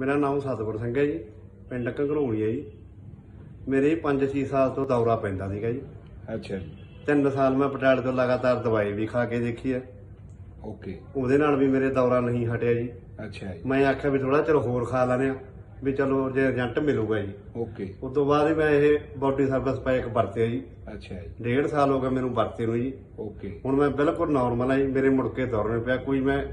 ਮੇਰਾ ਨਾਮ ਸਤਿਗੁਰ ਸਿੰਘ ਹੈ ਜੀ ਪਿੰਡ ਘੰਗਰੋਲੀ ਹੈ ਜੀ। ਮੇਰੇ 5-6 ਸਾਲ ਤੋਂ ਦੌਰਾ ਪੈਂਦਾ ਸੀਗਾ ਜੀ। ਅੱਛਾ ਤਿੰਨ ਸਾਲ ਮੈਂ ਪਟਿਆਲੇ ਤੋਂ ਲਗਾਤਾਰ ਦਵਾਈ ਵੀ ਖਾ ਕੇ ਦੇਖੀ ਹੈ। ਓਕੇ। ਉਹਦੇ ਨਾਲ ਵੀ ਮੇਰੇ ਦੌਰਾ ਨਹੀਂ ਹਟਿਆ ਜੀ। ਅੱਛਾ ਜੀ। ਮੈਂ ਆਖਿਆ ਵੀ ਥੋੜਾ ਚਿਰ ਹੋਰ ਖਾ ਲੈਣੇ ਆ ਵੀ ਚਲੋ ਜੇ ਏਜੰਟ ਮਿਲੂਗਾ ਜੀ। ਓਕੇ। ਉਸ ਤੋਂ ਬਾਅਦ ਹੀ ਮੈਂ ਇਹ ਬਾਡੀ ਸਰਵਿਸ ਪੈਕ ਵਰਤਿਆ ਜੀ। ਅੱਛਾ ਜੀ। ਡੇਢ ਸਾਲ ਹੋ ਗਿਆ ਮੈਨੂੰ ਵਰਤੇ ਨੂੰ ਜੀ। ਓਕੇ। ਹੁਣ ਮੈਂ ਬਿਲਕੁਲ ਨਾਰਮਲ ਆ ਜੀ ਮੇਰੇ ਮੁੜ ਕੇ ਦੌਰ ਨਹੀਂ ਪਿਆ। ਕੋਈ ਮੈਂ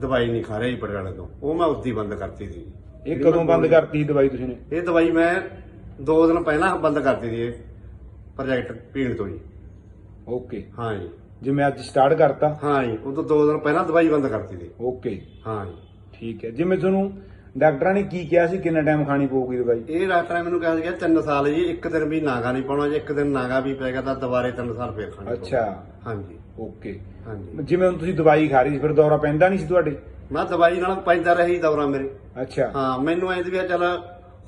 ਦਵਾਈ ਨਹੀਂ ਖਾ ਰਿਹਾ ਜੀ ਪਟਿਆਲੇ ਤੋਂ। ਉਹ ਮੈਂ ਉਦੀ ਬੰਦ ਕਰਤੀ ਸੀ। ਜੀ ਇਹ ਕਦੋਂ ਬੰਦ ਕਰਤੀ ਦਵਾਈ ਤੁਸੀਂ ਨੇ? ਇਹ ਦਵਾਈ ਮੈਂ ਦੋ ਦਿਨ ਪਹਿਲਾਂ ਬੰਦ ਕਰਤੀ ਸੀ ਇਹ ਪ੍ਰੋਜੈਕਟ ਪੀਣ ਤੋਂ ਜੀ ਓਕੇ। ਹਾਂ ਜੀ। ਜਿਵੇਂ ਅੱਜ ਸਟਾਰਟ ਕਰਤਾ। ਹਾਂ ਜੀ ਉਹ ਤੋਂ ਦੋ ਦਿਨ ਪਹਿਲਾਂ ਦਵਾਈ ਬੰਦ ਕਰਤੀ ਸੀ। ਓਕੇ। ਹਾਂ ਜੀ। ਠੀਕ ਹੈ। ਜਿਵੇਂ ਤੁਹਾਨੂੰ ਡਾਕਟਰਾਂ ਨੇ ਕੀ ਕਿਹਾ ਸੀ? ਕਿੰਨਾ ਟਾਈਮ ਖਾਣੀ ਪਊਗੀ ਦਵਾਈ? ਇਹ ਡਾਕਟਰ ਨੇ ਮੈਨੂੰ ਕਿਹਾ ਸੀਗਾ ਤਿੰਨ ਸਾਲ ਜੀ ਇੱਕ ਦਿਨ ਵੀ ਨਾਗਾ ਨਹੀਂ ਪਾਉਣਾ ਜੇ ਇੱਕ ਦਿਨ ਨਾਗਾ ਵੀ ਪੈ ਗਿਆ ਤਾਂ ਦੁਬਾਰੇ ਤਿੰਨ ਸਾਲ ਫੇਰ ਖਾਣੀ। ਅੱਛਾ। ਹਾਂਜੀ। ਓਕੇ। ਹਾਂਜੀ। ਜਿਵੇਂ ਹੁਣ ਤੁਸੀਂ ਦਵਾਈ ਖਾ ਰਹੀ ਸੀ ਫਿਰ ਦੌਰਾ ਪੈਂਦਾ ਨਹੀਂ ਸੀ ਤੁਹਾਡੇ? ਮੈਂ ਦਵਾਈ ਨਾਲ ਪੈਂਦਾ ਰਹੀ ਦੌਰਾ ਮੇਰੇ। ਅੱਛਾ। ਹਾਂ ਮੈਨੂੰ ਐਂ ਸੀ ਵੀ ਚੱਲ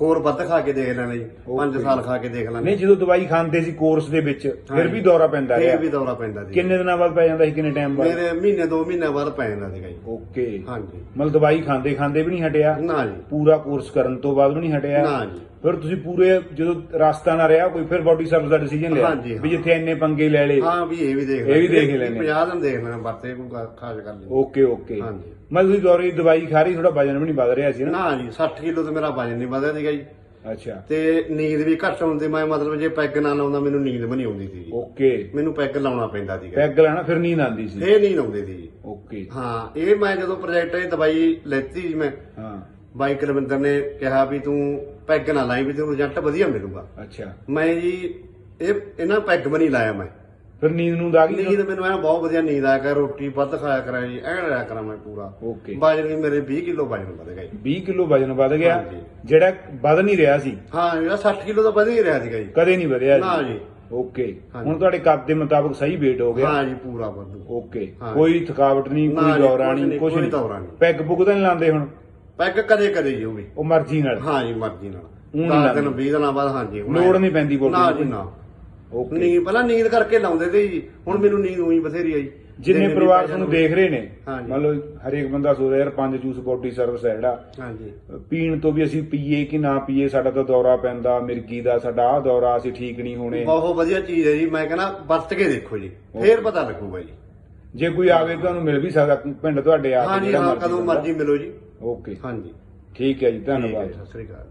ਹੋਰ ਵੱਧ ਖਾ ਕੇ ਦੇਖ ਲੈਣਾ ਜੀ 5 Okay. ਸਾਲ ਖਾ ਕੇ ਦੇਖ ਲੈਣਾ। ਨਹੀਂ ਜਦੋਂ ਦਵਾਈ ਖਾਂਦੇ ਸੀ ਕੋਰਸ ਦੇ ਵਿੱਚ ਫਿਰ। ਵੀ ਦੌਰਾ ਪੈਂਦਾ ਫੇਰ ਰਿਹਾ। ਵੀ ਦੌਰਾ ਪੈਂਦਾ ਸੀ। ਕਿੰਨੇ ਦਿਨਾਂ ਬਾਅਦ ਪੈ ਜਾਂਦਾ ਸੀ ਕਿੰਨੇ ਟਾਈਮ ਬਾਅਦ? ਮੇਰੇ ਮਹੀਨੇ ਦੋ ਮਹੀਨੇ ਬਾਅਦ ਪੈ ਜਾਂਦਾ ਸੀਗਾ ਜੀ। ਓਕੇ ਹਾਂਜੀ। ਮਤਲਬ ਦਵਾਈ ਖਾਂਦੇ ਖਾਂਦੇ ਵੀ ਨਹੀਂ ਹਟਿਆ? ਨਾ ਜੀ। ਪੂਰਾ ਕੋਰਸ ਕਰਨ ਤੋਂ ਬਾਅਦ ਵੀ ਨਹੀਂ ਹਟਿਆ? ਨਾ ਜੀ। ਫਿਰ ਤੁਸੀਂ ਪੂਰੇ ਜਦੋਂ ਰਸਤਾ ਨਾ ਰਿਹਾ ਕੋਈ ਫਿਰ ਬਾਡੀ ਸਰਵਿਸ ਦਾ ਡਿਸੀਜਨ ਲਿਆ। ਹਾਂਜੀ, ਹਾਂ। ਵੀ ਜਿੱਥੇ ਇੰਨੇ ਪੰਗੇ ਲੈ ਲਏ। ਹਾਂ ਵੀ ਇਹ ਵੀ ਦੇਖ ਇਹ ਵੀ ਦੇਖ ਲੈਣੇ। 50 ਦਿਨ ਦੇਖ ਲੈਣਾ ਵਰਤੇ ਕੋਈ ਗਾ- ਖਾਸ ਗੱਲ ਨਹੀਂ। Okay okay. ਹਾਂਜੀ। ਮਤਲਬ ਤੁਸੀਂ ਦੌਰੇ ਦੀ ਦਵਾਈ ਖਾ ਰਹੀ ਥੋੜਾ ਵਜਨ ਵੀ ਨਹੀਂ ਵੱਧ ਰਿਹਾ ਸੀ ਨਾ? ਨਾ ਜੀ 60 ਕਿਲੋ ਤੇ ਮੇਰਾ ਵਜਨ ਨਹੀਂ ਵਧਿਆ ਸੀਗਾ ਜੀ। ਅੱਛਾ। ਤੇ ਨੀਂਦ ਵੀ ਘੱਟ ਆਉਂਦੀ ਮੈਂ ਮਤਲਬ ਜੇ ਪੈਗ ਨਾ ਲਾਉਂਦਾ ਮੈਨੂੰ ਨੀਂਦ ਵੀ ਨਹੀਂ ਆਉਂਦੀ ਸੀ ਜੀ ਓਕੇ। ਮੈਨੂੰ ਪੈਗ ਲਾਉਣਾ ਪੈਂਦਾ ਸੀਗਾ। ਪੈਗ ਲੈਣਾ ਫਿਰ ਨੀਂਦ ਆਉਂਦੀ ਸੀ। ਫੇਰ ਨੀਂਦ ਆਉਂਦੀ ਸੀ ਓਕੇ। ਹਾਂ ਇਹ ਮੈਂ ਜਦੋਂ ਪ੍ਰੋਜੈਕਟ ਦੀ ਦਵਾਈ ਲੈਤੀ ਜੀ ਮੈਂ ਹਾਂ। ਬਾਈ ਕੁਲਵਿੰਦਰ ਨੇ ਕਿਹਾ ਵੀ ਤੂੰ ਪੈਗ ਨਾ ਲਾਈ ਵੀ ਤੈਨੂੰ ਰਿਜ਼ਲਟ ਵਧੀਆ ਮਿਲੂਗਾ। ਅੱਛਾ। ਮੈਂ ਜੀ ਇਹ ਇਹਨਾਂ ਪੈਗ ਵੀ ਨਹੀਂ ਲਾਇਆ ਮੈਂ। ਫਿਰ ਨੀਂਦ ਨੂੰ ਗਈ ਨੀਂਦ ਮੈਨੂੰ ਐ ਬਹੁਤ ਵਧੀਆ ਨੀਂਦ ਆਇਆ ਕਰ ਰੋਟੀ ਵੱਧ ਖਾਇਆ ਕਰਾਂ ਜੀ ਐਂ ਰਿਹਾ ਕਰਾਂ ਮੈਂ ਪੂਰਾ। ਓਕੇ। ਵਜਨ ਵੀ ਮੇਰੇ 20 ਕਿਲੋ ਵਜਨ ਵਧ ਗਿਆ ਜੀ। 20 ਕਿਲੋ ਵਜਨ ਵੱਧ ਗਿਆ। ਜਿਹੜਾ ਵੱਧ ਨਹੀਂ ਰਿਹਾ ਸੀ। ਹਾਂ ਜਿਹੜਾ 60 ਕਿਲੋ ਤਾਂ ਵਧ ਹੀ ਰਿਹਾ ਸੀਗਾ ਜੀ। ਕਦੇ ਨਹੀਂ ਵਧਿਆ ਨਾ ਜੀ। ਓਕੇ। ਹੁਣ ਤੁਹਾਡੇ ਕੱਦ ਦੇ ਮੁਤਾਬਕ ਸਹੀ weight ਹੋ ਗਿਆ। ਹਾਂ ਜੀ ਪੂਰਾ ਵਾਧੂ। ਓਕੇ। ਕੋਈ ਥਕਾਵਟ ਨਹੀਂ ਕੋਈ ਜੀ, ਦੌਰਾ ਨਹੀਂ ਕੁਝ ਨਹੀਂ। ਪੈਗ ਪੁਗ ਤਾਂ ਨਹੀਂ ਲਾਉਂਦੇ ਹੁਣ? ਪੈਗ ਕਦੇ ਕਦੇ ਜੀ ਉਹ ਵੀ। ਉਹ ਮਰਜ਼ੀ ਨਾਲ। ਹਾਂ ਜੀ ਮਰਜ਼ੀ ਨਾਲ। ਊਂ ਨੀ 10 ਦਿਨ ਲਾਉਂਦੇ। 20 ਦਿਨਾਂ ਬਾਅਦ ਹਾਂ ਜੀ ਹੁਣ ਲੋੜ ਨਹੀਂ ਪੈਂਦੀ body ਨਾ। ਜੀ ਨਾ। ਓਕੇ। ਨੀਂਦ ਪਹਿਲਾਂ ਨੀਂਦ ਕਰਕੇ ਲਾਉਂਦੇ ਤੇ ਜੀ। ਹੁਣ ਮੈਨੂੰ ਨੀਂਦ ਉਹੀ ਬਥੇਰੀ ਆਈ ਜਿੰਨੇ ਪਰਿਵਾਰ ਤੁਹਾਨੂੰ। ਦੇਖ ਰਹੇ ਨੇ ਹਾਂਜੀ। ਮੰਨ ਲਓ ਹਰੇਕ ਬੰਦਾ ਸੋਚਦਾ ਯਾਰ ਪੰਜ ਜੂਸ ਬੋਡੀ ਸਰਵਿਸ ਹੈ ਜਿਹੜਾ। ਹਾਂ ਜੀ। ਪੀਣ ਤੋਂ ਵੀ ਅਸੀਂ ਪੀਏ ਕਿ ਨਾ ਪੀਏ ਸਾਡਾ ਤਾਂ ਦੌਰਾ ਪੈਂਦਾ ਮਿਰਗੀ ਦਾ ਸਾਡਾ ਆਹ ਦੌਰਾ ਅਸੀਂ ਠੀਕ ਨਹੀਂ ਹੋਣੇ। ਬਹੁਤ ਵਧੀਆ ਚੀਜ਼ ਹੈ ਜੀ। ਮੈਂ ਕਹਿੰਦਾ ਵਰਤ ਕੇ ਦੇਖੋ ਜੀ। ਫੇਰ ਪਤਾ ਲੱਗੂਗਾ ਜੀ। ਜੇ ਕੋਈ ਆਵੇ ਤੁਹਾਨੂੰ ਮਿਲ ਵੀ ਸਕਦਾ ਪਿੰਡ ਤੁਹਾਡੇ ਆ ਕੇ ਹਾਂ ਜੀ ਜਿਹੜਾ ਹਾਂ ਮਰਜ਼ੀ ਕਦੋਂ ਬੰਦਾ। ਮਰਜ਼ੀ ਮਿਲੋ ਜੀ। ਓਕੇ। ਹਾਂ ਜੀ ਠੀਕ ਹੈ ਜੀ ਠੀਕ ਹੈ ਧੰਨਵਾਦ ਜੀ, ਸਤਿ ਸ੍ਰੀ ਅਕਾਲ।